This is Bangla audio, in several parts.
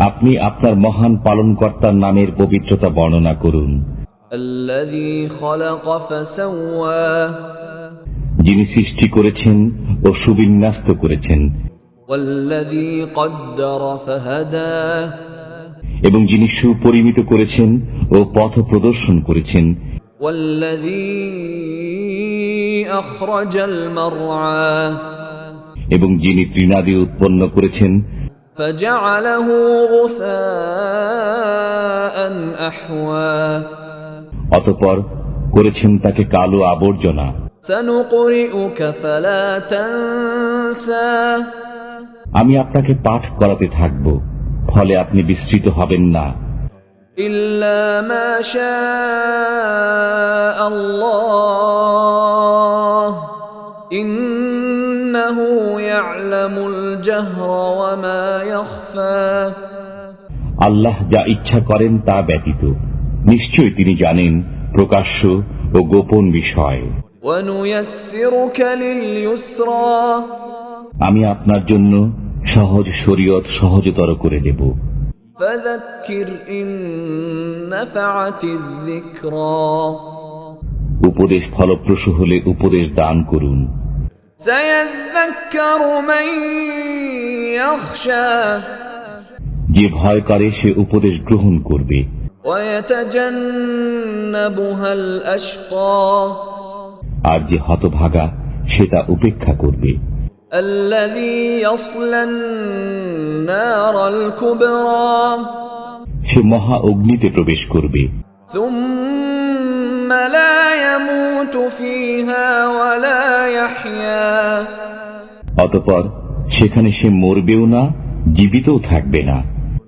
আপনি আপনার মহান পালনকর্তার নামের পবিত্রতা বর্ণনা করুন الذي خلق فسوى যিনি সৃষ্টি করেছেন ও সুবিন্যস্ত করেছেন والذي قدر فهدى এবং যিনি সুপরিমিত করেছেন ও পথ প্রদর্শন করেছেন والذي أخرج المرعى এবং যিনি তৃণাদি উৎপন্ন করেছেন অতপর করেছেন তাকে কালো আবর্জনা। আমি আপনাকে পাঠ করাতে থাকব ফলে আপনি বিস্তৃত হবেন না। ইল্লা আল্লাহ যা ইচ্ছা করেন তা ব্যতীত। নিশ্চয় তিনি জানেন প্রকাশ্য ও গোপন বিষয়। আমি আপনার জন্য সহজ শরীয়ত সহজতর করে দেব। উপদেশ ফলপ্রসূ হলে উপদেশ দান করুন। যে ভয় করে সে উপদেশ গ্রহণ করবে ويتجنبها الأشقى আর যে হতভাগা সেটা উপেক্ষা করবে الذي يصلى النار الكبرى সে মহা অগ্নিতে প্রবেশ করবে ثم لا يموت فيها ولا يحيا অতপর সেখানে সে মরবেও না জীবিতও থাকবে না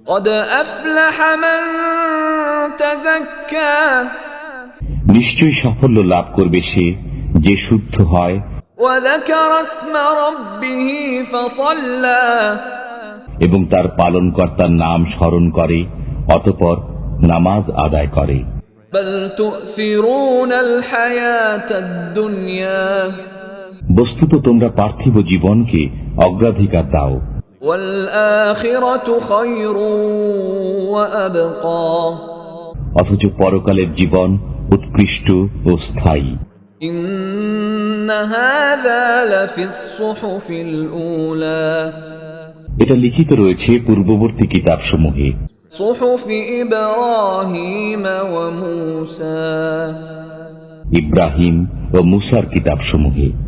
قد أفلح من تزكى নিশ্চয়ই সাফল্য লাভ করবে সে যে শুদ্ধ হয় وذكر اسم ربه فصلى এবং তার পালনকর্তার নাম স্মরণ করে অতপর নামাজ আদায় করে بل تؤثرون الحياة الدنيا বস্তুত তোমরা পার্থিব জীবনকে অগ্রাধিকার দাও। অথচ পরকালের জীবন উৎকৃষ্ট ও স্থায়ী। এটা লিখিত রয়েছে পূর্ববর্তী কিতাব সমূহে ইব্রাহিম ও মুসার কিতাবসমূহে।